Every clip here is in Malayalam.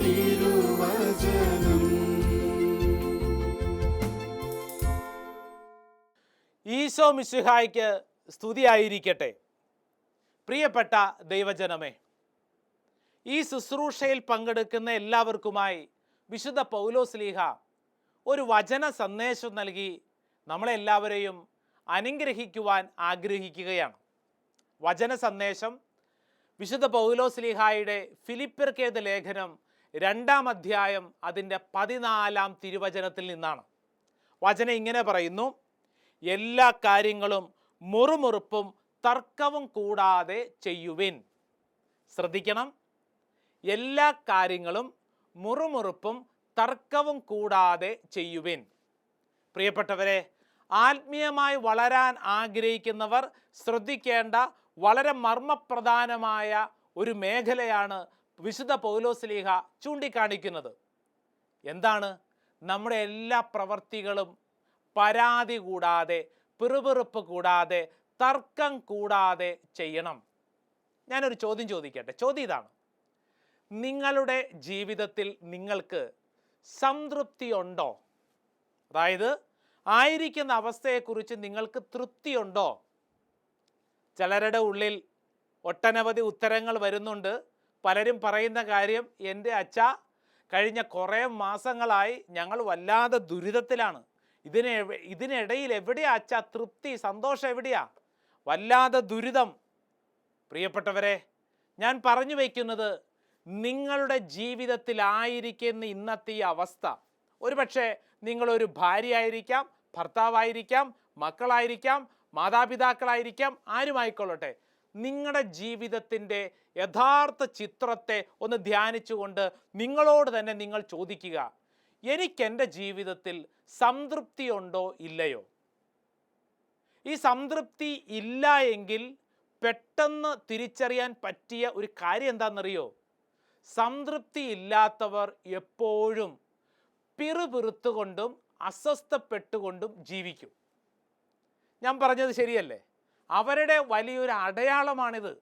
തിരുവചനം. ഈശോ മിശുഹായ്ക്ക് സ്തുതിയായിരിക്കട്ടെ. പ്രിയപ്പെട്ട ദൈവജനമേ ഈ ശുശ്രൂഷയിൽ പങ്കെടുക്കുന്ന എല്ലാവർക്കുമായി വിശുദ്ധ പൗലോസ്ലീഹ ഒരു വചന സന്ദേശം നൽകി നമ്മളെല്ലാവരെയും അനുഗ്രഹിക്കുവാൻ ആഗ്രഹിക്കുകയാണ്. വചന സന്ദേശം വിശുദ്ധ പൗലോസ്ലീഹായുടെ ഫിലിപ്പിർക്കേത് ലേഖനം രണ്ടാം അധ്യായം അതിന്റെ പതിനാലാം തിരുവചനത്തിൽ നിന്നാണ്. വചനം ഇങ്ങനെ പറയുന്നു എല്ലാ കാര്യങ്ങളും മുറുമുറുപ്പും തർക്കവും കൂടാതെ ചെയ്യുവിൻ. ശ്രദ്ധിക്കണം എല്ലാ കാര്യങ്ങളും മുറുമുറുപ്പും തർക്കവും കൂടാതെ ചെയ്യുവിൻ. പ്രിയപ്പെട്ടവരെ ആത്മീയമായി വളരാൻ ആഗ്രഹിക്കുന്നവർ ശ്രദ്ധിക്കേണ്ട വളരെ മർമ്മപ്രധാനമായ ഒരു മേഖലയാണ് വിശുദ്ധ പൗലോസ്ലീഹ ചൂണ്ടിക്കാണിക്കുന്നത്. എന്താണ്? നമ്മുടെ എല്ലാ പ്രവർത്തികളും പരാതി കൂടാതെ പിറുപിറുപ്പ് കൂടാതെ തർക്കം കൂടാതെ ചെയ്യണം. ഞാനൊരു ചോദ്യം ചോദിക്കട്ടെ. ചോദ്യം ഇതാണ്. നിങ്ങളുടെ ജീവിതത്തിൽ നിങ്ങൾക്ക് സംതൃപ്തിയുണ്ടോ അതായത് ആയിരിക്കുന്ന അവസ്ഥയെക്കുറിച്ച് നിങ്ങൾക്ക് തൃപ്തിയുണ്ടോ ചിലരുടെ ഉള്ളിൽ ഒട്ടനവധി ഉത്തരങ്ങൾ വരുന്നുണ്ട്. പലരും പറയുന്ന കാര്യം എന്റെ അച്ഛ കഴിഞ്ഞ കുറേ മാസങ്ങളായി ഞങ്ങൾ വല്ലാതെ ദുരിതത്തിലാണ്. ഇതിന് ഇതിനിടയിൽ എവിടെയാ അച്ഛ തൃപ്തി സന്തോഷം എവിടെയാ? വല്ലാതെ ദുരിതം. പ്രിയപ്പെട്ടവരെ ഞാൻ പറഞ്ഞു വയ്ക്കുന്നത് നിങ്ങളുടെ ജീവിതത്തിലായിരിക്കുന്ന ഇന്നത്തെ ഈ അവസ്ഥ. ഒരുപക്ഷെ നിങ്ങളൊരു ഭാര്യയായിരിക്കാം ഭർത്താവായിരിക്കാം മക്കളായിരിക്കാം മാതാപിതാക്കളായിരിക്കാം ആരുമായിക്കൊള്ളട്ടെ? നിങ്ങളുടെ ജീവിതത്തിന്റെ യഥാർത്ഥ ചിത്രത്തെ ഒന്ന് ധ്യാനിച്ചുകൊണ്ട് നിങ്ങളോട് തന്നെ നിങ്ങൾ ചോദിക്കുക എനിക്കെന്റെ ജീവിതത്തിൽ സംതൃപ്തിയുണ്ടോ ഇല്ലയോ? ഈ സംതൃപ്തി ഇല്ല എങ്കിൽ പെട്ടെന്ന് തിരിച്ചറിയാൻ പറ്റിയ ഒരു കാര്യം എന്താണെന്നറിയോ? സംതൃപ്തി ഇല്ലാത്തവർ എപ്പോഴും പിറുപിറുത്തുകൊണ്ടും അസ്വസ്ഥപ്പെട്ടുകൊണ്ടും ജീവിക്കും. ഞാൻ പറഞ്ഞത് ശരിയല്ലേ? അവരുടെ വലിയൊരു അടയാളമാണിത്.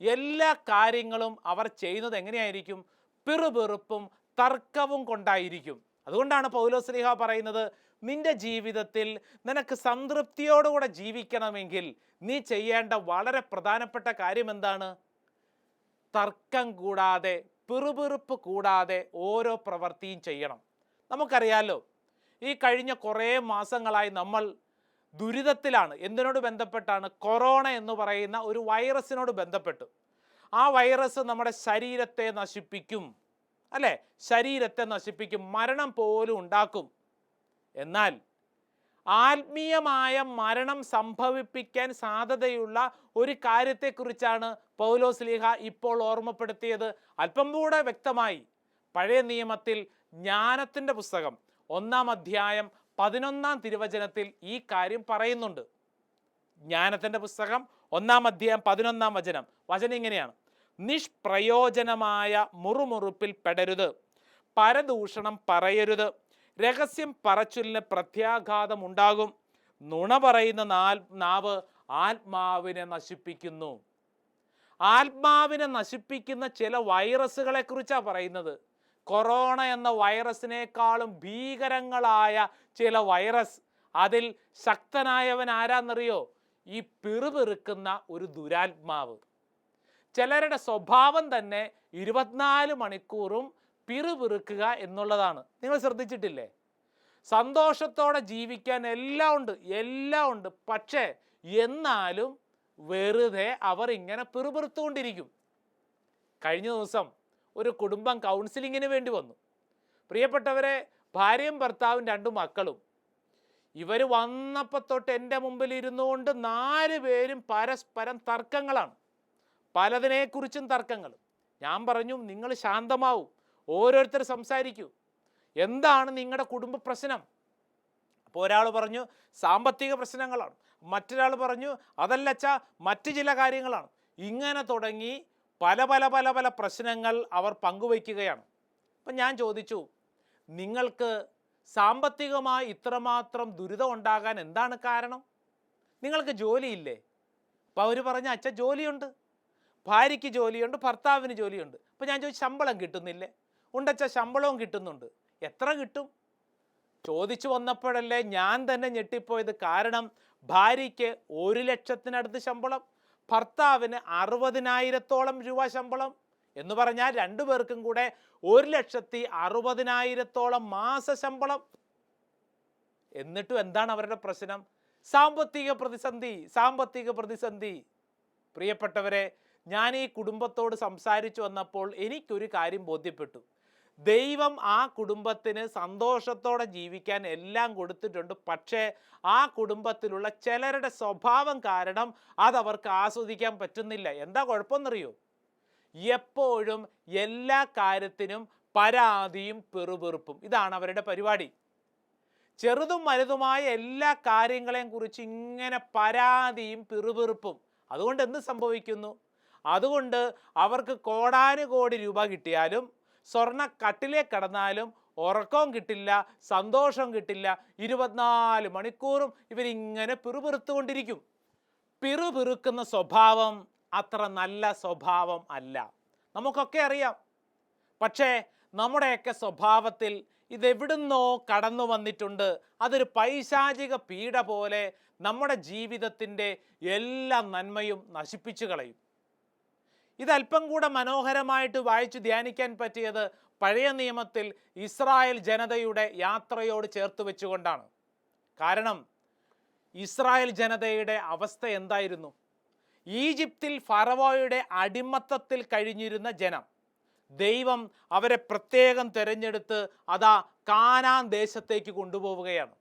എല്ലാ കാര്യങ്ങളും അവർ ചെയ്യുന്നത് എങ്ങനെയായിരിക്കും? പിറുപിറുപ്പും തർക്കവും കൊണ്ടായിരിക്കും. അതുകൊണ്ടാണ് പൗലോസ്ലിഹ പറയുന്നത് നിന്റെ ജീവിതത്തിൽ നിനക്ക് സംതൃപ്തിയോടുകൂടെ ജീവിക്കണമെങ്കിൽ നീ ചെയ്യേണ്ട വളരെ പ്രധാനപ്പെട്ട കാര്യം എന്താണ്? തർക്കം കൂടാതെ പിറുപിറുപ്പ് കൂടാതെ ഓരോ പ്രവൃത്തിയും ചെയ്യണം. നമുക്കറിയാലോ ഈ കഴിഞ്ഞ കുറേ മാസങ്ങളായി നമ്മൾ ദുരിതത്തിലാണ്. എന്തിനോട് ബന്ധപ്പെട്ടാണ്? കൊറോണ എന്ന് പറയുന്ന ഒരു വൈറസിനോട് ബന്ധപ്പെട്ട്. ആ വൈറസ് നമ്മുടെ ശരീരത്തെ നശിപ്പിക്കും. അല്ലേ? ശരീരത്തെ നശിപ്പിക്കും. മരണം പോലും ഉണ്ടാക്കും. എന്നാൽ ആത്മീയമായ മരണം സംഭവിപ്പിക്കാൻ സാധ്യതയുള്ള ഒരു കാര്യത്തെക്കുറിച്ചാണ് പൗലോസ് ലീഹ ഇപ്പോൾ ഓർമ്മപ്പെടുത്തിയത്. അല്പം കൂടെ വ്യക്തമായി. പഴയ നിയമത്തിൽ ജ്ഞാനത്തിന്റെ പുസ്തകം ഒന്നാം അധ്യായം പതിനൊന്നാം തിരുവചനത്തിൽ ഈ കാര്യം പറയുന്നുണ്ട്. ജ്ഞാനത്തിന്റെ പുസ്തകം ഒന്നാം അധ്യായം പതിനൊന്നാം വചനം. വചനം ഇങ്ങനെയാണ്. നിഷ്പ്രയോജനമായ മുറുമുറുപ്പിൽ പെടരുത്. പരദൂഷണം പറയരുത്. രഹസ്യം പറച്ചിലിന് പ്രത്യാഘാതം ഉണ്ടാകും. നുണ പറയുന്ന നാൽ നാവ് ആത്മാവിനെ നശിപ്പിക്കുന്നു. ആത്മാവിനെ നശിപ്പിക്കുന്ന ചില വൈറസുകളെ കുറിച്ചാണ് പറയുന്നത്? കൊറോണ എന്ന വൈറസിനേക്കാളും ഭീകരങ്ങളായ ചില വൈറസ്. അതിൽ ശക്തനായവൻ ആരാന്നറിയോ? ഈ പിറുപിറുക്കുന്ന ഒരു ദുരാത്മാവ്. ചിലരുടെ സ്വഭാവം തന്നെ ഇരുപത്തിനാല് മണിക്കൂറും പിറുപിറുക്കുക എന്നുള്ളതാണ്. നിങ്ങൾ ശ്രദ്ധിച്ചിട്ടില്ലേ? സന്തോഷത്തോടെ ജീവിക്കാൻ എല്ലാം ഉണ്ട് എല്ലാം ഉണ്ട്. പക്ഷേ എന്നാലും വെറുതെ അവർ ഇങ്ങനെ പിറുപിറുത്തുകൊണ്ടിരിക്കും. കഴിഞ്ഞ ദിവസം ഒരു കുടുംബം കൗൺസിലിങ്ങിന് വേണ്ടി വന്നു. പ്രിയപ്പെട്ടവരെ ഭാര്യയും ഭർത്താവും രണ്ടു മക്കളും. ഇവർ വന്നപ്പോൾ തൊട്ട് എന്റെ മുമ്പിൽ ഇരുന്നുകൊണ്ട് നാല് പേരും പരസ്പരം തർക്കങ്ങളാണ്. പലതിനെക്കുറിച്ചും തർക്കങ്ങൾ. ഞാൻ പറഞ്ഞു നിങ്ങൾ ശാന്തമാവും. ഓരോരുത്തർ സംസാരിക്കൂ. എന്താണ് നിങ്ങളുടെ കുടുംബ പ്രശ്നം? അപ്പോൾ ഒരാൾ പറഞ്ഞു സാമ്പത്തിക പ്രശ്നങ്ങളാണ്. മറ്റൊരാൾ പറഞ്ഞു അതല്ലച്ച മറ്റ് ചില കാര്യങ്ങളാണ്. ഇങ്ങനെ തുടങ്ങി പല പല പല പല പ്രശ്നങ്ങൾ അവർ പങ്കുവയ്ക്കുകയാണ്. അപ്പം ഞാൻ ചോദിച്ചു നിങ്ങൾക്ക് സാമ്പത്തികമായി ഇത്രമാത്രം ദുരിതം ഉണ്ടാകാൻ എന്താണ് കാരണം? നിങ്ങൾക്ക് ജോലിയില്ലേ? അപ്പോൾ അവർ പറഞ്ഞ അച്ഛ ജോലിയുണ്ട് ഭാര്യയ്ക്ക് ജോലിയുണ്ട് ഭർത്താവിന് ജോലിയുണ്ട്. അപ്പോൾ ഞാൻ ചോദിച്ചു ശമ്പളം കിട്ടുന്നില്ലേ? ഉണ്ടച്ച ശമ്പളവും കിട്ടുന്നുണ്ട്. എത്ര കിട്ടും? ചോദിച്ചു വന്നപ്പോഴല്ലേ ഞാൻ തന്നെ ഞെട്ടിപ്പോയത്. കാരണം ഭാര്യയ്ക്ക് ഒരു ലക്ഷത്തിനടുത്ത് ശമ്പളം. ഭർത്താവിന് അറുപതിനായിരത്തോളം രൂപ ശമ്പളം എന്ന് പറഞ്ഞാൽ രണ്ടു പേർക്കും കൂടെ ഒരു ലക്ഷത്തി അറുപതിനായിരത്തോളം മാസ ശമ്പളം. എന്നിട്ടും എന്താണ് അവരുടെ പ്രശ്നം? സാമ്പത്തിക പ്രതിസന്ധി സാമ്പത്തിക പ്രതിസന്ധി. പ്രിയപ്പെട്ടവരെ ഞാൻ ഈ കുടുംബത്തോട് സംസാരിച്ചു വന്നപ്പോൾ എനിക്കൊരു കാര്യം ബോധ്യപ്പെട്ടു. ദൈവം ആ കുടുംബത്തിന് സന്തോഷത്തോടെ ജീവിക്കാൻ എല്ലാം കൊടുത്തിട്ടുണ്ട്. പക്ഷേ ആ കുടുംബത്തിലുള്ള ചിലരുടെ സ്വഭാവം കാരണം അതവർക്ക് ആസ്വദിക്കാൻ പറ്റുന്നില്ല. എന്താ കുഴപ്പമെന്നറിയോ? എപ്പോഴും എല്ലാ കാര്യത്തിനും പരാതിയും പെറുപെറുപ്പും. ഇതാണ് അവരുടെ പരിപാടി. ചെറുതും വലുതുമായ എല്ലാ കാര്യങ്ങളെയും കുറിച്ച് ഇങ്ങനെ പരാതിയും പിറുപിറുപ്പും. അതുകൊണ്ട് എന്ത് സംഭവിക്കുന്നു? അതുകൊണ്ട് അവർക്ക് കോടാനുകോടി രൂപ കിട്ടിയാലും സ്വർണ കട്ടിലേക്ക് കടന്നാലും ഉറക്കവും കിട്ടില്ല സന്തോഷം കിട്ടില്ല. ഇരുപത്തിനാല് മണിക്കൂറും ഇവരിങ്ങനെ പിറുപിറുത്തുകൊണ്ടിരിക്കും. പിറുപിറുക്കുന്ന സ്വഭാവം അത്ര നല്ല സ്വഭാവം അല്ല. നമുക്കൊക്കെ അറിയാം. പക്ഷേ നമ്മുടെയൊക്കെ സ്വഭാവത്തിൽ ഇതെവിടുന്നോ കടന്നു വന്നിട്ടുണ്ട്. അതൊരു പൈശാചിക പീഡ പോലെ നമ്മുടെ ജീവിതത്തിന്റെ എല്ലാ നന്മയും നശിപ്പിച്ചു കളയും. ഇതല്പം കൂടെ മനോഹരമായിട്ട് വായിച്ച് ധ്യാനിക്കാൻ പറ്റിയത് പഴയ നിയമത്തിൽ ഇസ്രായേൽ ജനതയുടെ യാത്രയോട് ചേർത്ത് വെച്ചുകൊണ്ടാണ്. കാരണം ഇസ്രായേൽ ജനതയുടെ അവസ്ഥ എന്തായിരുന്നു? ഈജിപ്തിൽ ഫറവോയുടെ അടിമത്തത്തിൽ കഴിഞ്ഞിരുന്ന ജനം ദൈവം അവരെ പ്രത്യേകം തിരഞ്ഞെടുത്ത് അതാ കാനാൻ ദേശത്തേക്ക് കൊണ്ടുപോവുകയാണ്.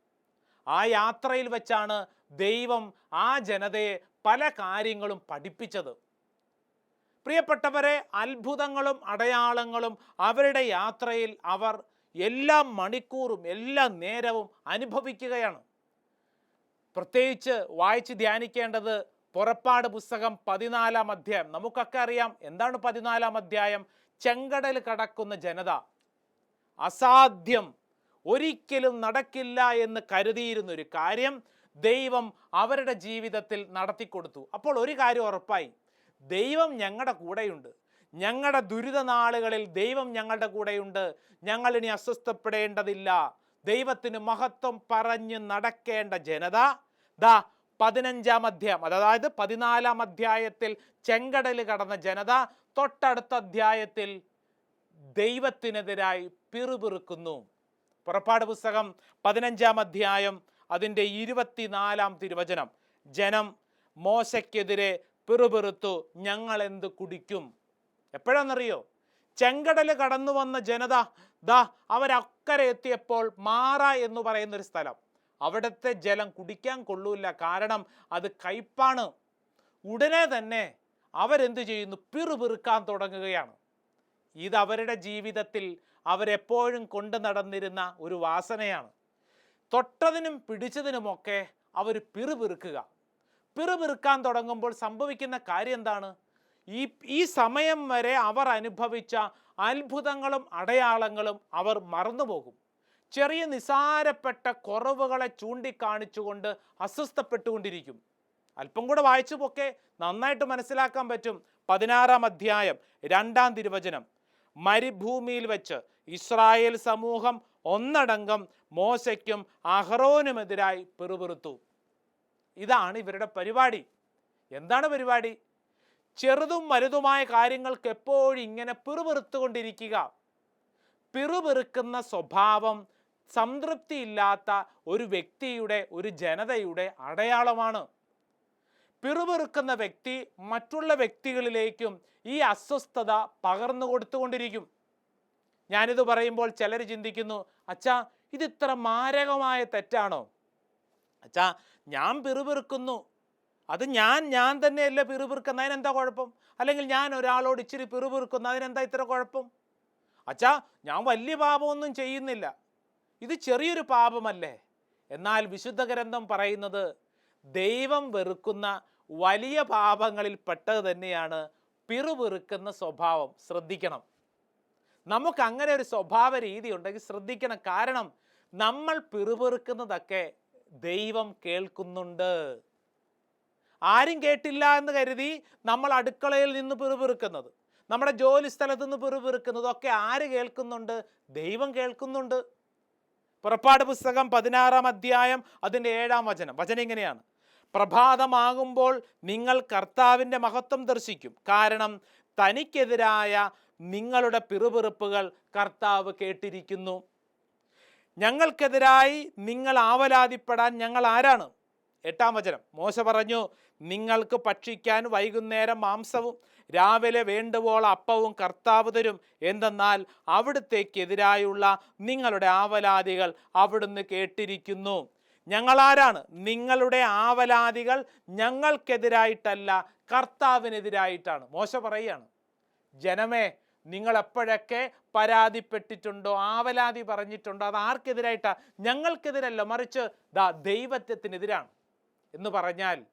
ആ യാത്രയിൽ വെച്ചാണ് ദൈവം ആ ജനതയെ പല കാര്യങ്ങളും പഠിപ്പിച്ചത്. പ്രിയപ്പെട്ടവരെ അത്ഭുതങ്ങളും അടയാളങ്ങളും അവരുടെ യാത്രയിൽ അവർ എല്ലാ മണിക്കൂറും എല്ലാ നേരവും അനുഭവിക്കുകയാണ്. പ്രത്യേകിച്ച് വായിച്ച് ധ്യാനിക്കേണ്ടത് പുറപ്പാട് പുസ്തകം പതിനാലാം അധ്യായം. നമുക്കൊക്കെ അറിയാം എന്താണ് പതിനാലാം അധ്യായം? ചെങ്കടൽ കടക്കുന്ന ജനത. അസാധ്യം. ഒരിക്കലും നടക്കില്ല എന്ന് കരുതിയിരുന്ന ഒരു കാര്യം ദൈവം അവരുടെ ജീവിതത്തിൽ നടത്തിക്കൊടുത്തു. അപ്പോൾ ഒരു കാര്യം ഉറപ്പായി. ദൈവം ഞങ്ങളുടെ കൂടെയുണ്ട്. ഞങ്ങളുടെ ദുരിത നാളുകളിൽ ദൈവം ഞങ്ങളുടെ കൂടെയുണ്ട്. ഞങ്ങൾ ഇനി അസ്വസ്ഥപ്പെടേണ്ടതില്ല. ദൈവത്തിന് മഹത്വം പറഞ്ഞ് നടക്കേണ്ട ജനത ദാ പതിനഞ്ചാം അധ്യായം അതായത് പതിനാലാം അധ്യായത്തിൽ ചെങ്കടൽ കടന്ന ജനത തൊട്ടടുത്ത അധ്യായത്തിൽ ദൈവത്തിനെതിരായി പിറുപിറുക്കുന്നു. പുറപ്പാട് പുസ്തകം പതിനഞ്ചാം അധ്യായം അതിന്റെ ഇരുപത്തിനാലാം തിരുവചനം. ജനം മോശയ്ക്കെതിരെ പിറുപിറുത്തു ഞങ്ങൾ എന്ത് കുടിക്കും? എപ്പോഴാണെന്നറിയോ ചെങ്കടൽ കടന്നു വന്ന ജനത ദാ അവരക്കരെ എത്തിയപ്പോൾ മാറ എന്ന് പറയുന്ന ഒരു സ്ഥലം. അവിടുത്തെ ജലം കുടിക്കാൻ കൊള്ളൂല കാരണം അത് കയ്പാണ് ഉടനെ തന്നെ അവരെന്ത് ചെയ്യുന്നു? പിറുപിറുക്കാൻ തുടങ്ങുകയാണ്. ഇത് അവരുടെ ജീവിതത്തിൽ അവരെപ്പോഴും കൊണ്ടു നടന്നിരുന്ന ഒരു വാസനയാണ്. തൊട്ടതിനും പിടിച്ചതിനുമൊക്കെ അവർ പിറുപിറുക്കുക. പിറുപിറുക്കാൻ തുടങ്ങുമ്പോൾ സംഭവിക്കുന്ന കാര്യം എന്താണ്? ഈ ഈ സമയം വരെ അവർ അനുഭവിച്ച അത്ഭുതങ്ങളും അടയാളങ്ങളും അവർ മറന്നുപോകും. ചെറിയ നിസാരപ്പെട്ട കുറവുകളെ ചൂണ്ടിക്കാണിച്ചുകൊണ്ട് അസ്വസ്ഥപ്പെട്ടുകൊണ്ടിരിക്കും. അല്പം കൂടെ വായിച്ചു പോക്കെ നന്നായിട്ട് മനസ്സിലാക്കാൻ പറ്റും. പതിനാറാം അധ്യായം രണ്ടാം തിരുവചനം. മരുഭൂമിയിൽ വെച്ച് ഇസ്രായേൽ സമൂഹം ഒന്നടങ്കം മോശയ്ക്കും അഹ്റോനുമെതിരായി പിറുപിറുത്തു. ഇതാണ് ഇവരുടെ പരിപാടി. എന്താണ് പരിപാടി? ചെറുതും വലുതുമായ കാര്യങ്ങൾക്ക് എപ്പോഴും ഇങ്ങനെ പിറുപിറുത്തുകൊണ്ടിരിക്കുക. പിറുപിറുക്കുന്ന സ്വഭാവം സംതൃപ്തിയില്ലാത്ത ഒരു വ്യക്തിയുടെ ഒരു ജനതയുടെ അടയാളമാണ്. പിറുപിറുക്കുന്ന വ്യക്തി മറ്റുള്ള വ്യക്തികളിലേക്കും ഈ അസ്വസ്ഥത പകർന്നു കൊടുത്തുകൊണ്ടിരിക്കും. ഞാനിത് പറയുമ്പോൾ ചിലർ ചിന്തിക്കുന്നു അച്ഛാ ഇത് ഇത്ര മാരകമായ തെറ്റാണോ? അച്ഛാ ഞാൻ പിറുപിറുക്കുന്നു. അത് ഞാൻ ഞാൻ തന്നെയല്ലേ പിറുപിറുക്കുന്ന? അതിനെന്താ കുഴപ്പം? അല്ലെങ്കിൽ ഞാൻ ഒരാളോട് ഇച്ചിരി പിറുപിറുക്കുന്നു അതിനെന്താ ഇത്ര കുഴപ്പം? അച്ഛാ ഞാൻ വലിയ പാപമൊന്നും ചെയ്യുന്നില്ല. ഇത് ചെറിയൊരു പാപമല്ലേ? എന്നാൽ വിശുദ്ധ ഗ്രന്ഥം പറയുന്നത് ദൈവം വെറുക്കുന്ന വലിയ പാപങ്ങളിൽ പെട്ടത് തന്നെയാണ് പിറുപിറുക്കുന്ന സ്വഭാവം. ശ്രദ്ധിക്കണം. നമുക്ക് അങ്ങനെ ഒരു സ്വഭാവ രീതി ഉണ്ടെങ്കിൽ ശ്രദ്ധിക്കണം. കാരണം നമ്മൾ പിറുപിറുക്കുന്നതൊക്കെ ദൈവം കേൾക്കുന്നുണ്ട്. ആരും കേട്ടില്ല എന്ന് കരുതി നമ്മൾ അടുക്കളയിൽ നിന്ന് പിറുപിറുക്കുന്നത് നമ്മുടെ ജോലി സ്ഥലത്ത് നിന്ന് പിറുപിറുക്കുന്നത് ഒക്കെ ആര് കേൾക്കുന്നുണ്ട്? ദൈവം കേൾക്കുന്നുണ്ട്. പുറപ്പാട് പുസ്തകം പതിനാറാം അധ്യായം അതിന്റെ ഏഴാം വചനം. വചനം ഇങ്ങനെയാണ്. പ്രഭാതമാകുമ്പോൾ നിങ്ങൾ കർത്താവിന്റെ മഹത്വം ദർശിക്കും. കാരണം തനിക്കെതിരായ നിങ്ങളുടെ പിറുപിറുപ്പുകൾ കർത്താവ് കേട്ടിരിക്കുന്നു. ഞങ്ങൾക്കെതിരായി നിങ്ങൾ ആവലാതിപ്പെടാൻ ഞങ്ങൾ ആരാണ്? എട്ടാം വചനം. മോശ പറഞ്ഞു നിങ്ങൾക്ക് ഭക്ഷിക്കാൻ വൈകുന്നേരം മാംസവും രാവിലെ വേണ്ടുവോളം അപ്പവും കർത്താവ് തരും. എന്തെന്നാൽ അവിടുത്തേക്കെതിരായുള്ള നിങ്ങളുടെ ആവലാതികൾ അവിടുന്ന് കേട്ടിരിക്കുന്നു. ഞങ്ങളാരാണ് നിങ്ങളുടെ ആവലാതികൾ ഞങ്ങൾക്കെതിരായിട്ടല്ല കർത്താവിനെതിരായിട്ടാണ്. മോശ പറയുകയാണ്. ജനമേ നിങ്ങൾ എപ്പോഴൊക്കെ പരാതിപ്പെട്ടിട്ടുണ്ടോ ആവലാതി പറഞ്ഞിട്ടുണ്ടോ അത് ആർക്കെതിരായിട്ടാ? ഞങ്ങൾക്കെതിരല്ല മറിച്ച് ദാ ദൈവത്വത്തിനെതിരാണ്. എന്ന് പറഞ്ഞാൽ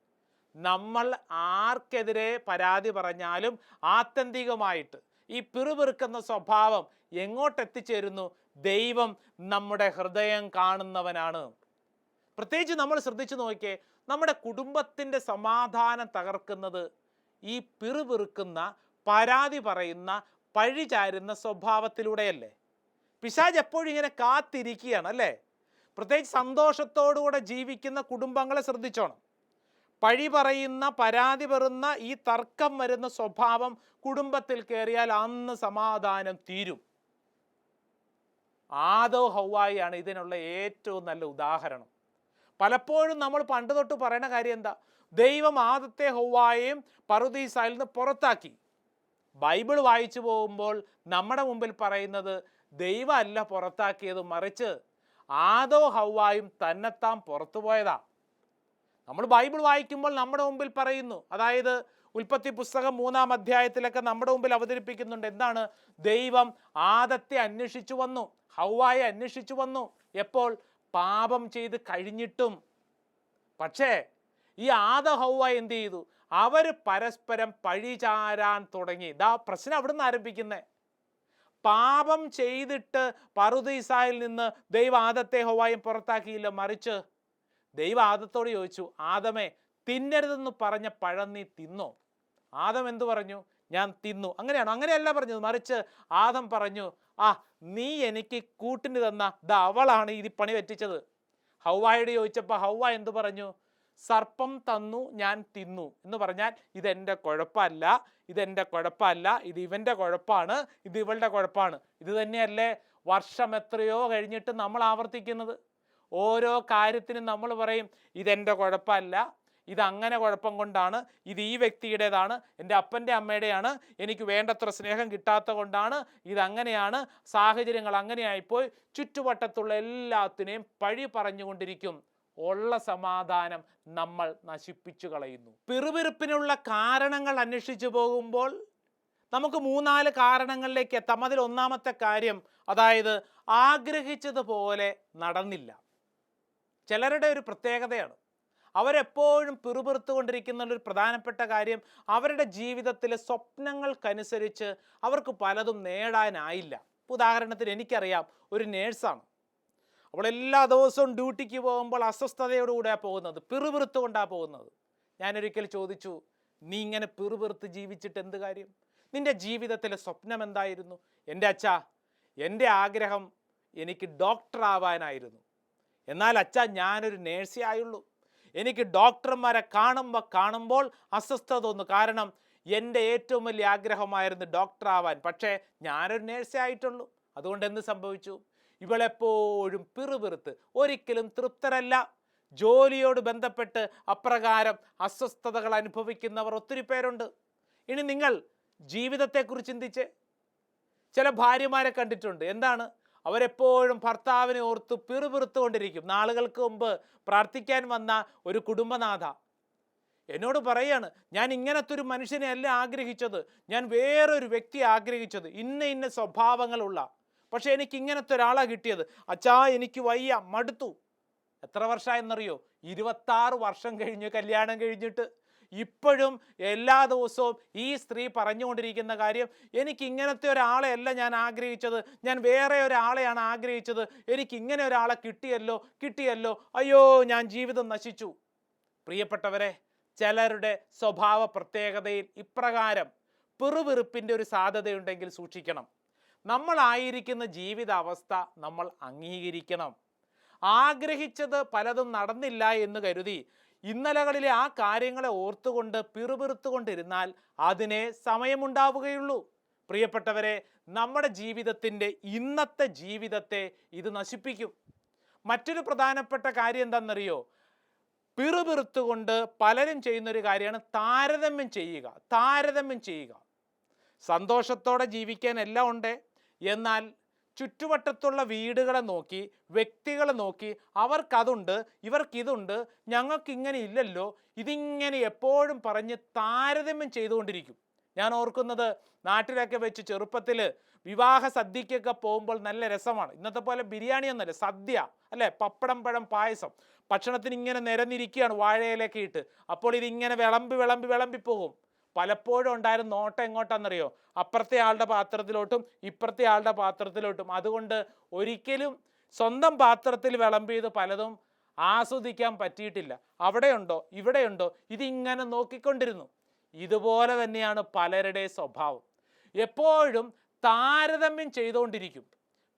നമ്മൾ ആർക്കെതിരെ പരാതി പറഞ്ഞാലും ആത്യന്തികമായിട്ട് ഈ പിറുപിറുക്കുന്ന സ്വഭാവം എങ്ങോട്ടെത്തിച്ചേരുന്നു? ദൈവം നമ്മുടെ ഹൃദയം കാണുന്നവനാണ്. പ്രത്യേകിച്ച് നമ്മൾ ശ്രദ്ധിച്ചു നോക്കിയേ നമ്മുടെ കുടുംബത്തിന്റെ സമാധാനം തകർക്കുന്നത് ഈ പിറുപിറുക്കുന്ന പരാതി പറയുന്ന പഴിചാരുന്ന സ്വഭാവത്തിലൂടെയല്ലേ? പിശാജ് എപ്പോഴും ഇങ്ങനെ കാത്തിരിക്കുകയാണ് അല്ലേ? പ്രത്യേകിച്ച് സന്തോഷത്തോടുകൂടെ ജീവിക്കുന്ന കുടുംബങ്ങളെ ശ്രദ്ധിച്ചോണം. പഴി പറയുന്ന പരാതി പെറുന്ന ഈ തർക്കം വരുന്ന സ്വഭാവം കുടുംബത്തിൽ കയറിയാൽ അന്ന് സമാധാനം തീരും. ആദോ ഹൗവായിയാണ് ഇതിനുള്ള ഏറ്റവും നല്ല ഉദാഹരണം. പലപ്പോഴും നമ്മൾ പണ്ട് തൊട്ട് പറയുന്ന കാര്യം എന്താ? ദൈവം ആദത്തെ ഹൗവായെയും പറുദീസായിൽ നിന്ന് പുറത്താക്കി. ബൈബിൾ വായിച്ചു പോകുമ്പോൾ നമ്മുടെ മുമ്പിൽ പറയുന്നത് ദൈവമല്ല പുറത്താക്കിയത് മറിച്ച് ആദോ ഹൗവായും തന്നെത്താൻ പുറത്തു പോയതാ. നമ്മൾ ബൈബിൾ വായിക്കുമ്പോൾ നമ്മുടെ മുമ്പിൽ പറയുന്നു. അതായത് ഉൽപ്പത്തി പുസ്തകം മൂന്നാം അധ്യായത്തിലൊക്കെ നമ്മുടെ മുമ്പിൽ അവതരിപ്പിക്കുന്നുണ്ട്. എന്താണ്? ദൈവം ആദത്തെ അന്വേഷിച്ചു വന്നു. ഹൗവായെ അന്വേഷിച്ചു വന്നു. എപ്പോൾ? പാപം ചെയ്ത് കഴിഞ്ഞിട്ടും. പക്ഷേ ഈ ആദ ഹൗവ എന്ത് ചെയ്തു? അവർ പരസ്പരം പഴിചാരാൻ തുടങ്ങി. ഇതാ പ്രശ്നം അവിടെ നിന്ന് ആരംഭിക്കുന്നത് പാപം ചെയ്തിട്ട് പറുദീസായിൽ നിന്ന് ദൈവ ആദത്തെ ഹൗവായും പുറത്താക്കിയില്ല. മറിച്ച് ദൈവ ആദത്തോട് ചോദിച്ചു ആദമേ തിന്നരുതെന്ന് പറഞ്ഞ പഴം നീ തിന്നോ? ആദം എന്തു പറഞ്ഞു? ഞാൻ തിന്നു. അങ്ങനെയാണോ? അങ്ങനെയല്ല പറഞ്ഞത്. മറിച്ച് ആദം പറഞ്ഞു ആ നീ എനിക്ക് കൂട്ടിന് തന്ന ദ അവളാണ് ഇത് പണി പറ്റിച്ചത്. ഹൗവായോട് ചോദിച്ചപ്പോൾ ഹൗവ എന്തു പറഞ്ഞു? സർപ്പം തന്നു ഞാൻ തിന്നു എന്ന് പറഞ്ഞാൽ ഇതെന്റെ കുഴപ്പമല്ല ഇതെന്റെ കുഴപ്പമല്ല ഇത് ഇവന്റെ കുഴപ്പമാണ് ഇത് ഇവളുടെ കുഴപ്പമാണ് ഇത് തന്നെയല്ലേ വർഷം എത്രയോ കഴിഞ്ഞിട്ട് നമ്മൾ ആവർത്തിക്കുന്നത്. ഓരോ കാര്യത്തിനും നമ്മൾ പറയും ഇതെന്റെ കുഴപ്പമല്ല ഇത് അങ്ങനെ കുഴപ്പം കൊണ്ടാണ് ഇത് ഈ വ്യക്തിയുടേതാണ് എന്റെ അപ്പന്റെ അമ്മയുടെയാണ് എനിക്ക് വേണ്ടത്ര സ്നേഹം കിട്ടാത്ത കൊണ്ടാണ് ഇതങ്ങനെയാണ് സാഹചര്യങ്ങൾ അങ്ങനെയായിപ്പോയി ചുറ്റുവട്ടത്തുള്ള എല്ലാത്തിനെയും പഴി പറഞ്ഞുകൊണ്ടിരിക്കും. ഉള്ള സമാധാനം നമ്മൾ നശിപ്പിച്ചു കളയുന്നു. പിറുപിറുപ്പിനുള്ള കാരണങ്ങൾ അന്വേഷിച്ചു പോകുമ്പോൾ നമുക്ക് മൂന്നാൽ കാരണങ്ങളിലേക്ക് എത്താം. അതിൽ ഒന്നാമത്തെ കാര്യം അതായത് ആഗ്രഹിച്ചതുപോലെ നടന്നില്ല. ചിലരുടെ ഒരു പ്രത്യേകതയാണ്. അവരെപ്പോഴും പിറുപിറുത്തുകൊണ്ടിരിക്കുന്ന ഒരു പ്രധാനപ്പെട്ട കാര്യം അവരുടെ ജീവിതത്തിലെ സ്വപ്നങ്ങൾക്കനുസരിച്ച് അവർക്ക് പലതും നേടാനായില്ല. ഉദാഹരണത്തിന് എനിക്കറിയാം ഒരു നേഴ്സാണ്. അവൾ എല്ലാ ദിവസവും ഡ്യൂട്ടിക്ക് പോകുമ്പോൾ അസ്വസ്ഥതയോടുകൂടെയാണ് പോകുന്നത്. പിറുപിറുത്ത് കൊണ്ടാണ് പോകുന്നത്. ഞാനൊരിക്കൽ ചോദിച്ചു നീ ഇങ്ങനെ പിറുപിറുത്ത് ജീവിച്ചിട്ട് എന്ത് കാര്യം? നിന്റെ ജീവിതത്തിലെ സ്വപ്നം എന്തായിരുന്നു? എന്റെ അച്ഛാ എന്റെ ആഗ്രഹം എനിക്ക് ഡോക്ടർ ആവാനായിരുന്നു എന്നാൽ അച്ഛ ഞാനൊരു നേഴ്സേ ആയുള്ളൂ. എനിക്ക് ഡോക്ടർമാരെ കാണുമ്പോൾ കാണുമ്പോൾ അസ്വസ്ഥത തോന്നുന്നു കാരണം എന്റെ ഏറ്റവും വലിയ ആഗ്രഹമായിരുന്നു ഡോക്ടർ ആവാൻ പക്ഷേ ഞാനൊരു നേഴ്സേ ആയിട്ടുള്ളൂ. അതുകൊണ്ട് എന്ത് സംഭവിച്ചു? ഇവളെപ്പോഴും പിറുപിറുത്ത് ഒരിക്കലും തൃപ്തരല്ല. ജോലിയോട് ബന്ധപ്പെട്ട് അപ്രകാരം അസ്വസ്ഥതകൾ അനുഭവിക്കുന്നവർ ഒത്തിരി പേരുണ്ട്. ഇനി നിങ്ങൾ ജീവിതത്തെക്കുറിച്ച് ചിന്തിച്ച്. ചില ഭാര്യമാരെ കണ്ടിട്ടുണ്ട്. എന്താണ്? അവരെപ്പോഴും ഭർത്താവിനെ ഓർത്ത് പിറുപിറുത്തുകൊണ്ടിരിക്കും. നാളുകൾക്ക് മുമ്പ് പ്രാർത്ഥിക്കാൻ വന്ന ഒരു കുടുംബനാഥ. എന്നോട് പറയാണ് ഞാൻ ഇങ്ങനത്തെ ഒരു മനുഷ്യനെ അല്ല ആഗ്രഹിച്ചത്. ഞാൻ വേറൊരു വ്യക്തി ആഗ്രഹിച്ചത്. ഇന്ന ഇന്ന സ്വഭാവങ്ങളുള്ള പക്ഷെ എനിക്ക് ഇങ്ങനത്തെ ഒരാളാ കിട്ടിയത്. അച്ഛാ എനിക്ക് വയ്യ മടുത്തു. എത്ര വർഷമായെന്നറിയോ? ഇരുപത്താറ് വർഷം കഴിഞ്ഞ് കല്യാണം കഴിഞ്ഞിട്ട്. ഇപ്പോഴും എല്ലാ ദിവസവും ഈ സ്ത്രീ പറഞ്ഞുകൊണ്ടിരിക്കുന്ന കാര്യം എനിക്ക് ഇങ്ങനത്തെ ഒരാളെയല്ല ഞാൻ ആഗ്രഹിച്ചത്. ഞാൻ വേറെ ഒരാളെയാണ് ആഗ്രഹിച്ചത്. എനിക്ക് ഇങ്ങനെ ഒരാളെ കിട്ടിയല്ലോ കിട്ടിയല്ലോ. അയ്യോ ഞാൻ ജീവിതം നശിച്ചു. പ്രിയപ്പെട്ടവരെ ചിലരുടെ സ്വഭാവ പ്രത്യേകതയിൽ ഇപ്രകാരം പിറുപിറുപ്പിന്റെ ഒരു സാധ്യതയുണ്ടെങ്കിൽ സൂക്ഷിക്കണം. നമ്മളായിരിക്കുന്ന ജീവിതാവസ്ഥ നമ്മൾ അംഗീകരിക്കണം. ആഗ്രഹിച്ചത് പലതും നടന്നില്ല എന്ന് കരുതി ഇന്നലകളിലെ ആ കാര്യങ്ങളെ ഓർത്തുകൊണ്ട് പിറുപിറുത്തുകൊണ്ടിരുന്നാൽ അതിനെ സമയമുണ്ടാവുകയുള്ളൂ. പ്രിയപ്പെട്ടവരെ നമ്മുടെ ജീവിതത്തിന്റെ ഇന്നത്തെ ജീവിതത്തെ ഇത് നശിപ്പിക്കും. മറ്റൊരു പ്രധാനപ്പെട്ട കാര്യം എന്താണെന്നറിയോ? പിറുപിറുത്തുകൊണ്ട് പലരും ചെയ്യുന്നൊരു കാര്യമാണ് താരതമ്യം ചെയ്യുക താരതമ്യം ചെയ്യുക. സന്തോഷത്തോടെ ജീവിക്കാൻ എല്ലാം ഉണ്ട്. എന്നാൽ ചുറ്റുവട്ടത്തുള്ള വീടുകളെ നോക്കി വ്യക്തികളെ നോക്കി അവർക്കതുണ്ട് ഇവർക്കിതുണ്ട് ഞങ്ങൾക്കിങ്ങനെ ഇല്ലല്ലോ ഇതിങ്ങനെ എപ്പോഴും പറഞ്ഞ് താരതമ്യം ചെയ്തുകൊണ്ടിരിക്കും. ഞാൻ ഓർക്കുന്നത് നാട്ടിലൊക്കെ വെച്ച് ചെറുപ്പത്തിൽ വിവാഹ സദ്യക്കൊക്കെ പോകുമ്പോൾ നല്ല രസമാണ്. ഇന്നത്തെ പോലെ ബിരിയാണി ഒന്നല്ല സദ്യ അല്ലേ? പപ്പടം പഴം പായസം. ഭക്ഷണത്തിന് ഇങ്ങനെ നിരന്നിരിക്കുകയാണ് വാഴയിലൊക്കെ ഇട്ട്. അപ്പോൾ ഇതിങ്ങനെ വിളമ്പി വിളമ്പി വിളമ്പി പോകും. പലപ്പോഴും ഉണ്ടായിരുന്ന നോട്ടം എങ്ങോട്ടാണെന്നറിയോ? അപ്പുറത്തെ ആളുടെ പാത്രത്തിലോട്ടും ഇപ്പുറത്തെ ആളുടെ പാത്രത്തിലോട്ടും. അതുകൊണ്ട് ഒരിക്കലും സ്വന്തം പാത്രത്തിൽ വിളമ്പിയത് പലതും ആസ്വദിക്കാൻ പറ്റിയിട്ടില്ല. അവിടെയുണ്ടോ? ഇവിടെയുണ്ടോ? ഇതിങ്ങനെ നോക്കിക്കൊണ്ടിരുന്നു. ഇതുപോലെ തന്നെയാണ് പലരുടെ സ്വഭാവം. എപ്പോഴും താരതമ്യം ചെയ്തുകൊണ്ടിരിക്കും.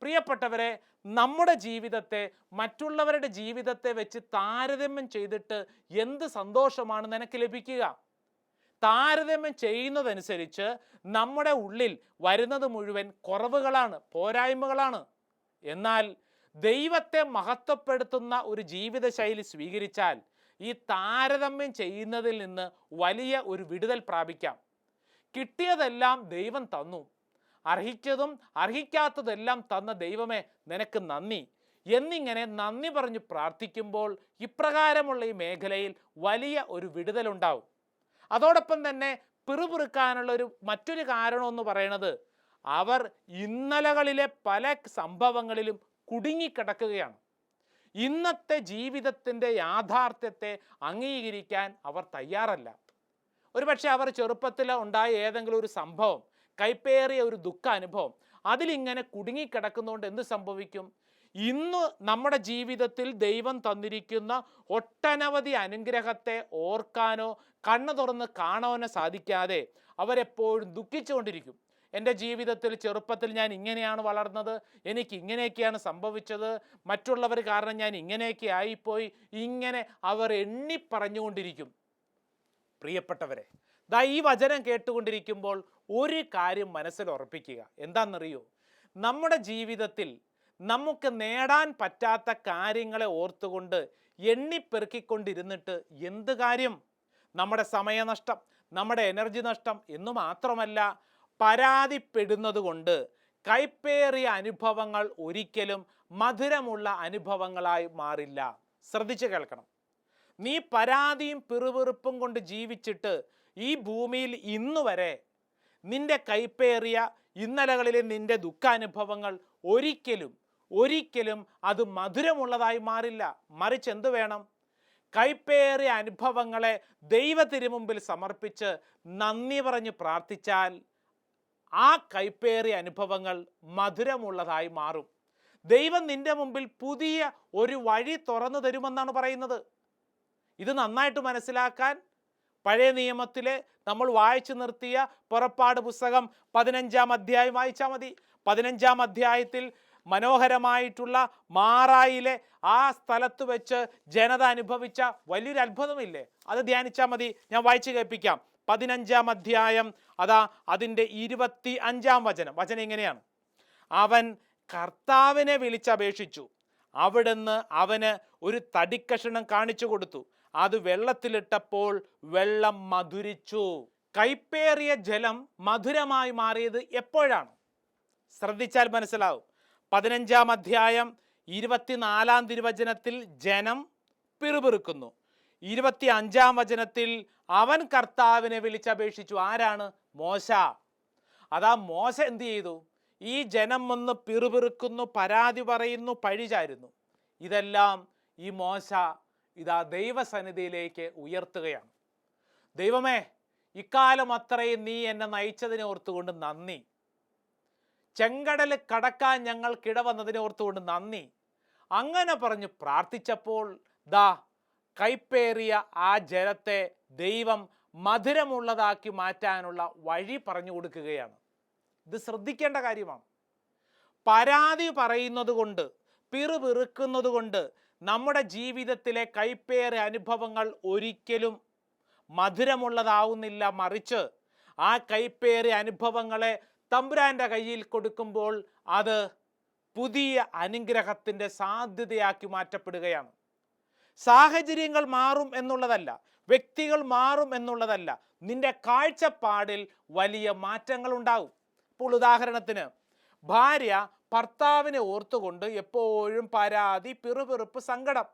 പ്രിയപ്പെട്ടവരെ നമ്മുടെ ജീവിതത്തെ മറ്റുള്ളവരുടെ ജീവിതത്തെ വെച്ച് താരതമ്യം ചെയ്തിട്ട് എന്ത് സന്തോഷമാണ് നിനക്ക് ലഭിക്കുക? താരതമ്യം ചെയ്യുന്നതനുസരിച്ച് നമ്മുടെ ഉള്ളിൽ വരുന്നത് മുഴുവൻ കുറവുകളാണ് പോരായ്മകളാണ്. എന്നാൽ ദൈവത്തെ മഹത്വപ്പെടുത്തുന്ന ഒരു ജീവിതശൈലി സ്വീകരിച്ചാൽ ഈ താരതമ്യം ചെയ്യുന്നതിൽ നിന്ന് വലിയ ഒരു വിടുതൽ പ്രാപിക്കാം. കിട്ടിയതെല്ലാം ദൈവം തന്നു. അർഹിച്ചതും അർഹിക്കാത്തതെല്ലാം തന്ന ദൈവമേ നിനക്ക് നന്ദി. എന്നിങ്ങനെ നന്ദി പറഞ്ഞ് പ്രാർത്ഥിക്കുമ്പോൾ ഇപ്രകാരമുള്ള ഈ മേഖലയിൽ വലിയ ഒരു വിടുതലുണ്ടാവും. അതോടൊപ്പം തന്നെ പിറുപിറുക്കാനുള്ള ഒരു മറ്റൊരു കാരണം എന്ന് പറയുന്നത് അവർ ഇന്നലകളിലെ പല സംഭവങ്ങളിലും കുടുങ്ങിക്കിടക്കുകയാണ്. ഇന്നത്തെ ജീവിതത്തിന്റെ യാഥാർത്ഥ്യത്തെ അംഗീകരിക്കാൻ അവർ തയ്യാറല്ല. ഒരുപക്ഷെ അവർ ചെറുപ്പത്തിൽ ഉണ്ടായ ഏതെങ്കിലും ഒരു സംഭവം കൈപ്പേറിയ ഒരു ദുഃഖ അനുഭവം അതിലിങ്ങനെ കുടുങ്ങിക്കിടക്കുന്നതുകൊണ്ട് എന്ത് സംഭവിക്കും? ഇന്ന് നമ്മുടെ ജീവിതത്തിൽ ദൈവം തന്നിരിക്കുന്ന ഒട്ടനവധി അനുഗ്രഹത്തെ ഓർക്കാനോ കണ്ണു തുറന്ന് കാണാനോ സാധിക്കാതെ അവരെപ്പോഴും ദുഃഖിച്ചുകൊണ്ടിരിക്കും. എന്റെ ജീവിതത്തിൽ ചെറുപ്പത്തിൽ ഞാൻ ഇങ്ങനെയാണ് വളർന്നത് എനിക്ക് ഇങ്ങനെയൊക്കെയാണ് സംഭവിച്ചത് മറ്റുള്ളവർ കാരണം ഞാൻ ഇങ്ങനെയൊക്കെ ആയിപ്പോയി ഇങ്ങനെ അവർ എണ്ണി പറഞ്ഞുകൊണ്ടിരിക്കും. പ്രിയപ്പെട്ടവരെ ദാ ഈ വചനം കേട്ടുകൊണ്ടിരിക്കുമ്പോൾ ഒരു കാര്യം മനസ്സിൽ ഉറപ്പിക്കുക. എന്താണെന്നറിയോ? നമ്മുടെ ജീവിതത്തിൽ നമുക്ക് നേടാൻ പറ്റാത്ത കാര്യങ്ങളെ ഓർത്തുകൊണ്ട് എണ്ണിപ്പെറുക്കിക്കൊണ്ടിരുന്നിട്ട് എന്ത് കാര്യം? നമ്മുടെ സമയനഷ്ടം നമ്മുടെ എനർജി നഷ്ടം എന്ന് മാത്രമല്ല പരാതിപ്പെടുന്നത് കൊണ്ട് കൈപ്പേറിയ അനുഭവങ്ങൾ ഒരിക്കലും മധുരമുള്ള അനുഭവങ്ങളായി മാറില്ല. ശ്രദ്ധിച്ചു കേൾക്കണം. നീ പരാതിയും പിറുവിറുപ്പും കൊണ്ട് ജീവിച്ചിട്ട് ഈ ഭൂമിയിൽ ഇന്നു വരെ നിന്റെ കൈപ്പേറിയ ഇന്നലകളിലെ നിന്റെ ദുഃഖാനുഭവങ്ങൾ ഒരിക്കലും ഒരിക്കലും അത് മധുരമുള്ളതായി മാറില്ല. മറിച്ച് എന്തു വേണം? കൈപ്പേറിയ അനുഭവങ്ങളെ മുമ്പിൽ സമർപ്പിച്ച് നന്ദി പറഞ്ഞ് പ്രാർത്ഥിച്ചാൽ ആ കൈപ്പേറിയ അനുഭവങ്ങൾ മധുരമുള്ളതായി മാറും. ദൈവം നിന്റെ മുമ്പിൽ പുതിയ ഒരു വഴി തുറന്നു തരുമെന്നാണ് പറയുന്നത്. ഇത് നന്നായിട്ട് മനസ്സിലാക്കാൻ പഴയ നിയമത്തിലെ നമ്മൾ വായിച്ചു നിർത്തിയ പുറപ്പാട് പുസ്തകം പതിനഞ്ചാം അധ്യായം വായിച്ചാൽ മതി. പതിനഞ്ചാം അധ്യായത്തിൽ മനോഹരമായിട്ടുള്ള മാറായിലെ ആ സ്ഥലത്ത് വെച്ച് ജനത അനുഭവിച്ച വലിയൊരു അത്ഭുതമില്ലേ? അത് ധ്യാനിച്ചാൽ മതി. ഞാൻ വായിച്ചു കേൾപ്പിക്കാം. പതിനഞ്ചാം അധ്യായം. അതാ അതിന്റെ ഇരുപത്തി അഞ്ചാം വചനം. വചനം ഇങ്ങനെയാണ്. അവൻ കർത്താവിനെ വിളിച്ചപേക്ഷിച്ചു. അവിടുന്ന് അവന് ഒരു തടിക്കഷണം കാണിച്ചു കൊടുത്തു. അത് വെള്ളത്തിലിട്ടപ്പോൾ വെള്ളം മധുരിച്ചു. കൈപ്പേറിയ ജലം മധുരമായി മാറിയത് എപ്പോഴാണ്? ശ്രദ്ധിച്ചാൽ മനസ്സിലാവും. പതിനഞ്ചാം അധ്യായം ഇരുപത്തിനാലാം തിരുവചനത്തിൽ ജനം പിറുപിറുക്കുന്നു. ഇരുപത്തി അഞ്ചാം വചനത്തിൽ അവൻ കർത്താവിനെ വിളിച്ചപേക്ഷിച്ചു. ആരാണ്? മോശ. അതാ മോശ എന്ത് ചെയ്തു? ഈ ജനം വന്ന് പിറുപിറുക്കുന്നു പരാതി പറയുന്നു പഴിചാരുന്നു ഇതെല്ലാം ഈ മോശ ഇതാ ദൈവസന്നിധിയിലേക്ക് ഉയർത്തുകയാണ്. ദൈവമേ ഇക്കാലം അത്രയും നീ എന്നെ നയിച്ചതിനെ ഓർത്തുകൊണ്ട് നന്ദി. ചെങ്കടൽ കടക്കാൻ ഞങ്ങൾ വന്നതിനെ ഓർത്തുകൊണ്ട് നന്ദി. അങ്ങനെ പറഞ്ഞ് പ്രാർത്ഥിച്ചപ്പോൾ ദാ കൈപ്പേറിയ ആ ജലത്തെ ദൈവം മധുരമുള്ളതാക്കി മാറ്റാനുള്ള വഴി പറഞ്ഞു കൊടുക്കുകയാണ്. ഇത് ശ്രദ്ധിക്കേണ്ട കാര്യമാണ്. പരാതി പറയുന്നത് കൊണ്ട് പിറുപിറുക്കുന്നത് കൊണ്ട് നമ്മുടെ ജീവിതത്തിലെ കൈപ്പേറിയ അനുഭവങ്ങൾ ഒരിക്കലും മധുരമുള്ളതാവുന്നില്ല മറിച്ച് ആ കൈപ്പേറിയ അനുഭവങ്ങളെ തമ്പുരാന്റെ കയ്യിൽ കൊടുക്കുമ്പോൾ അത് പുതിയ അനുഗ്രഹത്തിന്റെ സാധ്യതയാക്കി മാറ്റപ്പെടുകയാണ്. സാഹചര്യങ്ങൾ മാറും എന്നുള്ളതല്ല വ്യക്തികൾ മാറും എന്നുള്ളതല്ല നിന്റെ കാഴ്ചപ്പാടിൽ വലിയ മാറ്റങ്ങൾ ഉണ്ടാകും ഇപ്പോൾ ഉദാഹരണത്തിന് ഭാര്യ ഭർത്താവിനെ ഓർത്തുകൊണ്ട് എപ്പോഴും പരാതി പിറുപിറുപ്പ് സങ്കടം.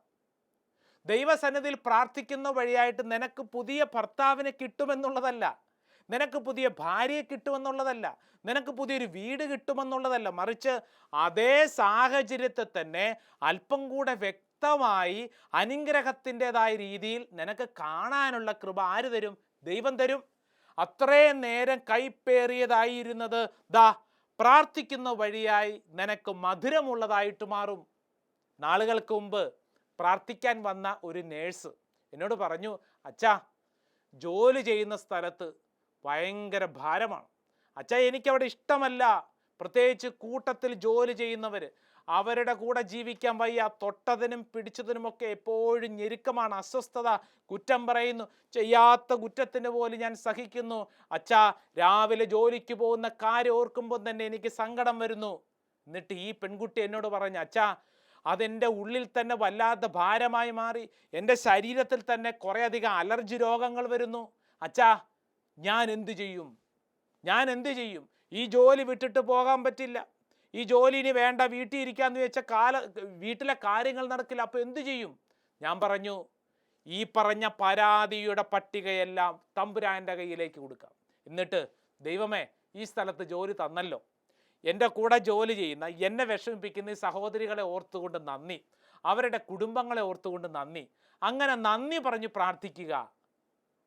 ദൈവസന്നിധിയിൽ പ്രാർത്ഥിക്കുന്ന വഴിയായിട്ട് നിനക്ക് പുതിയ ഭർത്താവിനെ കിട്ടുമെന്നുള്ളതല്ല. നിനക്ക് പുതിയ ഭാര്യയെ കിട്ടുമെന്നുള്ളതല്ല നിനക്ക് പുതിയൊരു വീട് കിട്ടുമെന്നുള്ളതല്ല. മറിച്ച് അതേ സാഹചര്യത്തെ തന്നെ അല്പം കൂടെ വ്യക്തമായി അനുഗ്രഹത്തിന്റെതായ രീതിയിൽ നിനക്ക് കാണാനുള്ള കൃപ ആര് തരും? ദൈവം തരും. അത്രയും നേരം കൈപ്പേറിയതായിരുന്നത് ദാ പ്രാർത്ഥിക്കുന്ന വഴിയായി നിനക്ക് മധുരമുള്ളതായിട്ട് മാറും. നാളുകൾക്ക് മുമ്പ് പ്രാർത്ഥിക്കാൻ വന്ന ഒരു നേഴ്സ് എന്നോട് പറഞ്ഞു അച്ഛാ ജോലി ചെയ്യുന്ന സ്ഥലത്ത് ഭയങ്കര ഭാരമാണ്. അച്ഛ എനിക്കവിടെ ഇഷ്ടമല്ല. പ്രത്യേകിച്ച് കൂട്ടത്തിൽ ജോലി ചെയ്യുന്നവർ അവരുടെ കൂടെ ജീവിക്കാൻ വയ്യ. തൊട്ടതിനും പിടിച്ചതിനുമൊക്കെ എപ്പോഴും ഞെരുക്കമാണ്. അസ്വസ്ഥത കുറ്റം പറയുന്നു. ചെയ്യാത്ത കുറ്റത്തിന് പോലും ഞാൻ സഹിക്കുന്നു. അച്ഛാ രാവിലെ ജോലിക്ക് പോകുന്ന കാര്യം ഓർക്കുമ്പോൾ തന്നെ എനിക്ക് സങ്കടം വരുന്നു. എന്നിട്ട് ഈ പെൺകുട്ടി എന്നോട് പറഞ്ഞു അച്ഛാ അതെന്റെ ഉള്ളിൽ തന്നെ വല്ലാത്ത ഭാരമായി മാറി. എന്റെ ശരീരത്തിൽ തന്നെ കുറേയധികം അലർജി രോഗങ്ങൾ വരുന്നു. അച്ഛാ ഞാൻ എന്തു ചെയ്യും? ഞാൻ എന്ത് ചെയ്യും? ഈ ജോലി വിട്ടിട്ട് പോകാൻ പറ്റില്ല. ഈ ജോലി ഇനി വേണ്ട വീട്ടിൽ ഇരിക്കാന്ന് വെച്ച കാല വീട്ടിലെ കാര്യങ്ങൾ നടക്കില്ല. അപ്പോൾ എന്തു ചെയ്യും? ഞാൻ പറഞ്ഞു ഈ പറഞ്ഞ പരാതിയുടെ പട്ടികയെല്ലാം തമ്പുരാന്റെ കയ്യിലേക്ക് കൊടുക്കാം. എന്നിട്ട് ദൈവമേ ഈ സ്ഥലത്ത് ജോലി തന്നല്ലോ. എന്റെ കൂടെ ജോലി ചെയ്യുന്ന എന്നെ വിഷമിപ്പിക്കുന്ന ഈ സഹോദരികളെ ഓർത്തുകൊണ്ട് നന്ദി. അവരുടെ കുടുംബങ്ങളെ ഓർത്തുകൊണ്ട് നന്ദി. അങ്ങനെ നന്ദി പറഞ്ഞ് പ്രാർത്ഥിക്കുക.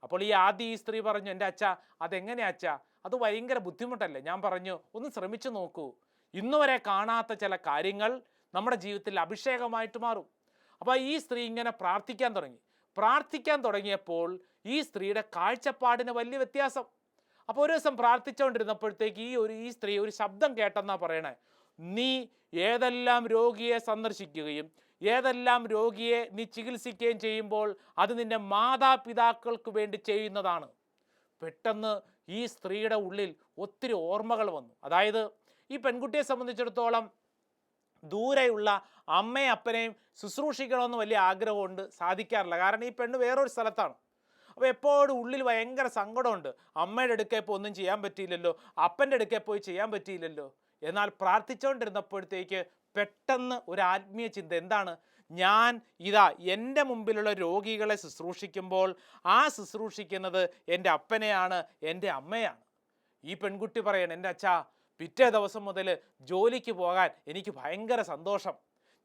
അപ്പോൾ ഈ ആദ്യ ഈ സ്ത്രീ പറഞ്ഞു എന്റെ അച്ഛ അതെങ്ങനെ അച്ഛ? അത് ഭയങ്കര ബുദ്ധിമുട്ടല്ലേ? ഞാൻ പറഞ്ഞു ഒന്ന് ശ്രമിച്ചു നോക്കൂ. ഇന്നുവരെ കാണാത്ത ചില കാര്യങ്ങൾ നമ്മുടെ ജീവിതത്തിൽ അഭിഷേകമായിട്ട് മാറും. അപ്പോൾ ഈ സ്ത്രീ ഇങ്ങനെ പ്രാർത്ഥിക്കാൻ തുടങ്ങി. പ്രാർത്ഥിക്കാൻ തുടങ്ങിയപ്പോൾ ഈ സ്ത്രീയുടെ കാഴ്ചപ്പാടിന് വലിയ വ്യത്യാസം. അപ്പോൾ ഒരു ദിവസം പ്രാർത്ഥിച്ചുകൊണ്ടിരുന്നപ്പോഴത്തേക്ക് ഈ ഒരു ഈ സ്ത്രീ ഒരു ശബ്ദം കേട്ടെന്നാ പറയണേ. നീ ഏതെല്ലാം രോഗിയെ സന്ദർശിക്കുകയും ഏതെല്ലാം രോഗിയെ നീ ചികിത്സിക്കുകയും ചെയ്യുമ്പോൾ അത് നിന്റെ മാതാപിതാക്കൾക്ക് വേണ്ടി ചെയ്യുന്നതാണ്. പെട്ടെന്ന് ഈ സ്ത്രീയുടെ ഉള്ളിൽ ഒത്തിരി ഓർമ്മകൾ വന്നു. അതായത് ഈ പെൺകുട്ടിയെ സംബന്ധിച്ചിടത്തോളം ദൂരെയുള്ള അമ്മയും അപ്പനെയും ശുശ്രൂഷിക്കണമെന്ന് വലിയ ആഗ്രഹമുണ്ട് സാധിക്കാറില്ല. കാരണം ഈ പെണ്ണ് വേറൊരു സ്ഥലത്താണ്. അപ്പോൾ എപ്പോഴും ഉള്ളിൽ ഭയങ്കര സങ്കടമുണ്ട്. അമ്മയുടെ അടുക്കെ പോയി ഒന്നും ചെയ്യാൻ പറ്റിയില്ലല്ലോ അപ്പന്റെ അടുക്കെ പോയി ചെയ്യാൻ പറ്റിയില്ലല്ലോ. എന്നാൽ പ്രാർത്ഥിച്ചുകൊണ്ടിരുന്നപ്പോഴത്തേക്ക് പെട്ടെന്ന് ഒരു ആത്മീയ ചിന്ത. എന്താണ്? ഞാൻ ഇതാ എന്റെ മുമ്പിലുള്ള രോഗികളെ ശുശ്രൂഷിക്കുമ്പോൾ ആ ശുശ്രൂഷിക്കുന്നത് എന്റെ അപ്പനെയാണ് എന്റെ അമ്മയാണ്. ഈ പെൺകുട്ടി പറയണം എന്റെ അച്ഛാ പിറ്റേ ദിവസം മുതൽ ജോലിക്ക് പോകാൻ എനിക്ക് ഭയങ്കര സന്തോഷം.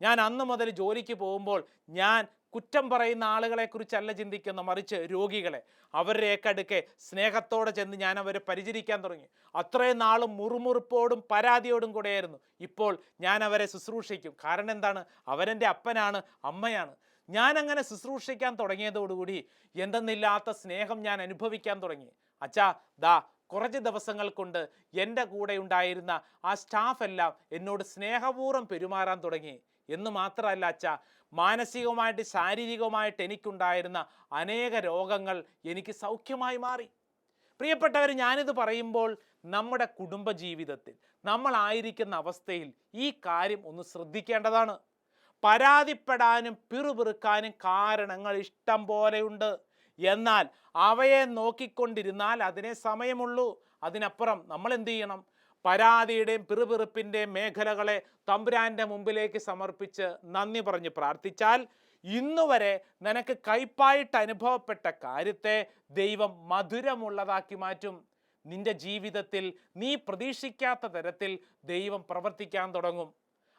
ഞാൻ അന്ന് മുതൽ ജോലിക്ക് പോകുമ്പോൾ ഞാൻ കുറ്റം പറയുന്ന ആളുകളെക്കുറിച്ചല്ല ചിന്തിക്കുന്ന മറിച്ച് രോഗികളെ അവരുടെയൊക്കെ സ്നേഹത്തോടെ ചെന്ന് ഞാൻ അവരെ പരിചരിക്കാൻ തുടങ്ങി. അത്രയും നാളും മുറുമുറുപ്പോടും പരാതിയോടും കൂടെയായിരുന്നു. ഇപ്പോൾ ഞാൻ അവരെ ശുശ്രൂഷിക്കും. കാരണം എന്താണ്? അവരെന്റെ അപ്പനാണ് അമ്മയാണ്. ഞാൻ അങ്ങനെ ശുശ്രൂഷിക്കാൻ തുടങ്ങിയതോടുകൂടി എന്തെന്നില്ലാത്ത സ്നേഹം ഞാൻ അനുഭവിക്കാൻ തുടങ്ങി. അച്ഛാ ദാ കുറച്ച് ദിവസങ്ങൾ കൊണ്ട് എന്റെ കൂടെ ഉണ്ടായിരുന്ന ആ സ്റ്റാഫ് എല്ലാം എന്നോട് സ്നേഹപൂർവം പെരുമാറാൻ തുടങ്ങി. എന്ന് മാത്രമല്ല അച്ഛ മാനസികമായിട്ട് ശാരീരികമായിട്ട് എനിക്കുണ്ടായിരുന്ന അനേക രോഗങ്ങൾ എനിക്ക് സൗഖ്യമായി മാറി. പ്രിയപ്പെട്ടവർ ഞാനിത് പറയുമ്പോൾ നമ്മുടെ കുടുംബ ജീവിതത്തിൽ നമ്മളായിരിക്കുന്ന അവസ്ഥയിൽ ഈ കാര്യം ഒന്ന് ശ്രദ്ധിക്കേണ്ടതാണ്. പരാതിപ്പെടാനും പിറുപിറുക്കാനും കാരണങ്ങൾ ഇഷ്ടം പോലെയുണ്ട്. എന്നാൽ അവയെ നോക്കിക്കൊണ്ടിരുന്നാൽ അതിനെ സമയമുള്ളൂ. അതിനപ്പുറം നമ്മൾ എന്ത് ചെയ്യണം? പരാതിയുടെയും പിറുപിറുപ്പിന്റെയും മേഖലകളെ തമ്പുരാന്റെ മുമ്പിലേക്ക് സമർപ്പിച്ച് നന്ദി പറഞ്ഞ് പ്രാർത്ഥിച്ചാൽ ഇന്നുവരെ നിനക്ക് കയ്പായിട്ട് അനുഭവപ്പെട്ട കാര്യത്തെ ദൈവം മധുരമുള്ളതാക്കി മാറ്റും. നിന്റെ ജീവിതത്തിൽ നീ പ്രതീക്ഷിക്കാത്ത തരത്തിൽ ദൈവം പ്രവർത്തിക്കാൻ തുടങ്ങും.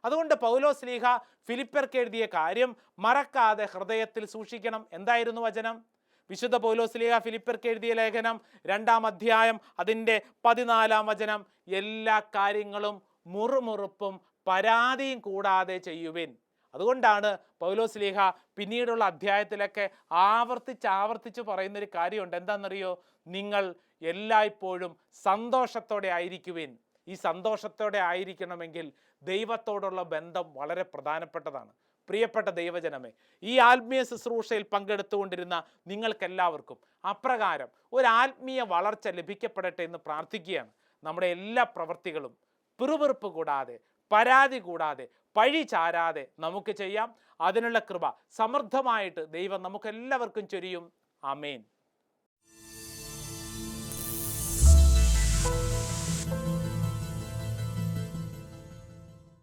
അതുകൊണ്ട് പൗലോസ് ലീഹ ഫിലിപ്പർക്ക് എഴുതിയ കാര്യം മറക്കാതെ ഹൃദയത്തിൽ സൂക്ഷിക്കണം. എന്തായിരുന്നു വചനം? വിശുദ്ധ പൗലോസ് ലീഹ ഫിലിപ്പർക്ക് എഴുതിയ ലേഖനം രണ്ടാം അധ്യായം അതിന്റെ പതിനാലാം വചനം എല്ലാ കാര്യങ്ങളും മുറുമുറുപ്പും പരാതിയും കൂടാതെ ചെയ്യുവിൻ. അതുകൊണ്ടാണ് പൗലോസ് ലീഹ പിന്നീടുള്ള അധ്യായത്തിലൊക്കെ ആവർത്തിച്ച് ആവർത്തിച്ച് പറയുന്നൊരു കാര്യമുണ്ട്. എന്താണെന്നറിയോ? നിങ്ങൾ എല്ലായ്പ്പോഴും സന്തോഷത്തോടെ ആയിരിക്കുവിൻ. ഈ സന്തോഷത്തോടെ ആയിരിക്കണമെങ്കിൽ ദൈവത്തോടുള്ള ബന്ധം വളരെ പ്രധാനപ്പെട്ടതാണ്. പ്രിയപ്പെട്ട ദൈവജനമേ ഈ ആത്മീയ ശുശ്രൂഷയിൽ പങ്കെടുത്തുകൊണ്ടിരുന്ന നിങ്ങൾക്കെല്ലാവർക്കും അപ്രകാരം ഒരു ആത്മീയ വളർച്ച ലഭിക്കപ്പെടട്ടെ എന്ന് പ്രാർത്ഥിക്കുകയാണ്. നമ്മുടെ എല്ലാ പ്രവൃത്തികളും പിറുപിറുപ്പ് കൂടാതെ പരാതി കൂടാതെ പഴി ചാരാതെ നമുക്ക് ചെയ്യാം. അതിനുള്ള കൃപ സമൃദ്ധമായിട്ട് ദൈവം നമുക്കെല്ലാവർക്കും ചൊരിയും. അമേൻ